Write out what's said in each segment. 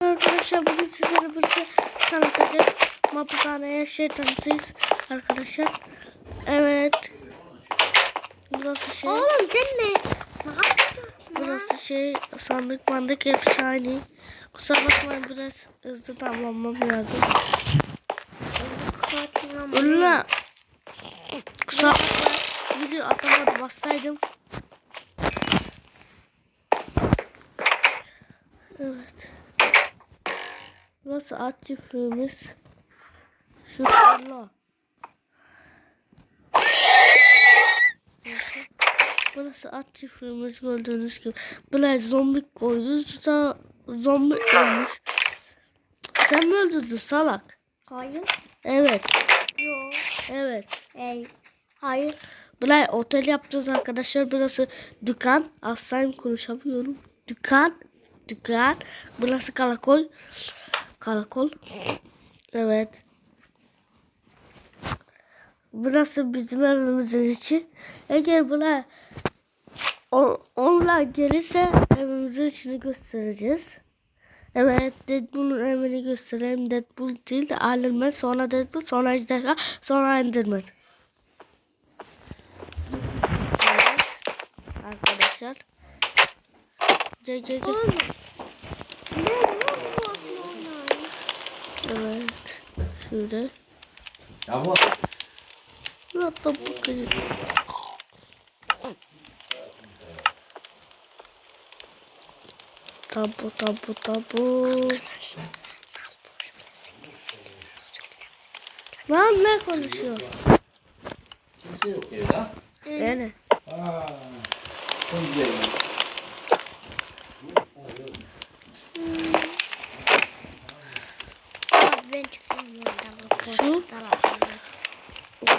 Arkadaşlar bugün sizlerle birlikte tanıtacağız. Mapushaneye şey tanıtacağız arkadaşlar. Evet. Burası şey. Oğlum sen mi? Burası şey sandık mandık hepsi aynı. Kusura bakmayın biraz hızlı tamamlamam lazım. Ulla. Kusura bakmayın. Video atamadım bassaydım. Evet. Burası at çiftliğimiz. Allah. Burası at çiftliğimiz gördüğünüz gibi. Buraya zombi koydu. Sonra zombi ölmüş. Sen mi öldürdün salak? Hayır. Evet. Yok. Evet. Ey. Hayır. Buraya otel yapacağız arkadaşlar. Burası dükkan. Aslayım konuşamıyorum. Dükkan. Dükkan. Burası karakol. Karakol. Evet. Burası bizim evimizin içi. Eğer o- onlar gelirse evimizin içini göstereceğiz. Evet Deadpool'un evini göstereyim. Deadpool değil de Iron Man, sonra Deadpool, sonra Ejderha, sonra Enderman. Evet. Arkadaşlar. Gel gel gel. Oğlum. Ne ne olsun onlar? Evet. Şöyle. Hatta bu kız. Tabu tabu tabu. Lan ne konuşuyor? Kimse yok evde. Yani.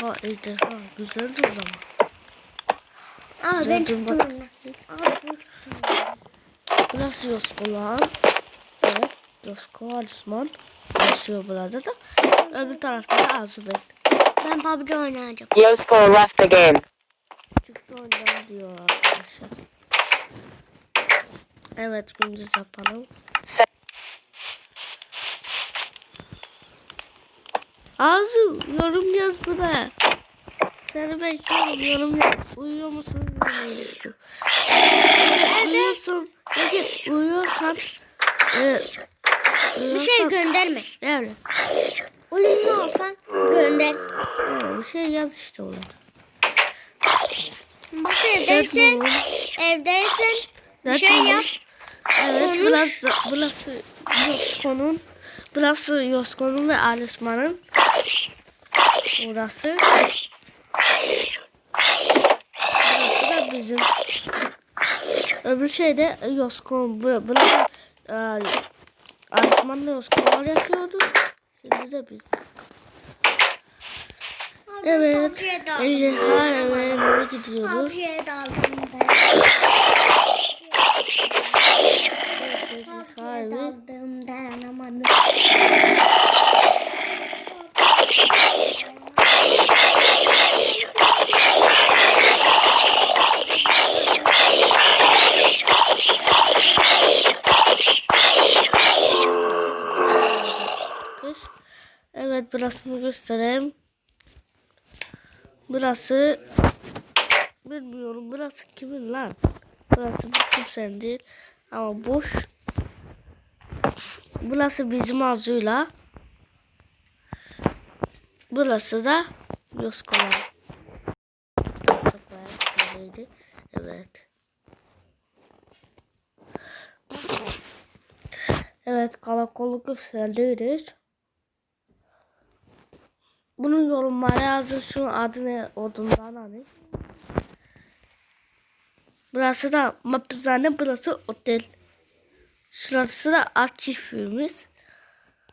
Oha ejderha. Güzel durdu ama. Abi ben çıktım ondan. Abi ben çıktım. Burası Yosko lan. Evet. Yosko Alisman. Yaşıyor burada da. Öbür tarafta da Azubel. Ben PUBG oynayacağım. Yosko left the game. Çıktı ondan diyor arkadaşlar. Evet gündüz yapalım. Arzu yorum yaz buraya. Seni bekliyorum yorum yaz. Uyuyor musun? Uyuyor musun? Uyuyorsun. Peki uyuyorsan e, Bir şey gönderme. Evet. Uyumuyorsan gönder. Evet, bir şey yaz işte orada. Bak evdeysen, evdeysen bir şey yap. Evet Konuş. burası, burası Yosko'nun burası Yosko'nun ve Alisman'ın burası burası da bizim. Öbür şey de Yosko'nun bu- burası e, Alisman'la Yosko'lar yapıyordu. Şimdi de biz. Evet. ejderha gidiyoruz PUBG'ye daldım ben. ejderha evi burasını göstereyim. Burası bilmiyorum burası kimin lan? Burası bir kimsenin değil ama boş. Burası bizim azuyla. Burası da Yoskolar. Evet. Evet karakolu gösteriyoruz. Bunun yorumlara yazın şu adı ne odundan hani. Burası da mapizane burası otel. Şurası da art çiftliğimiz.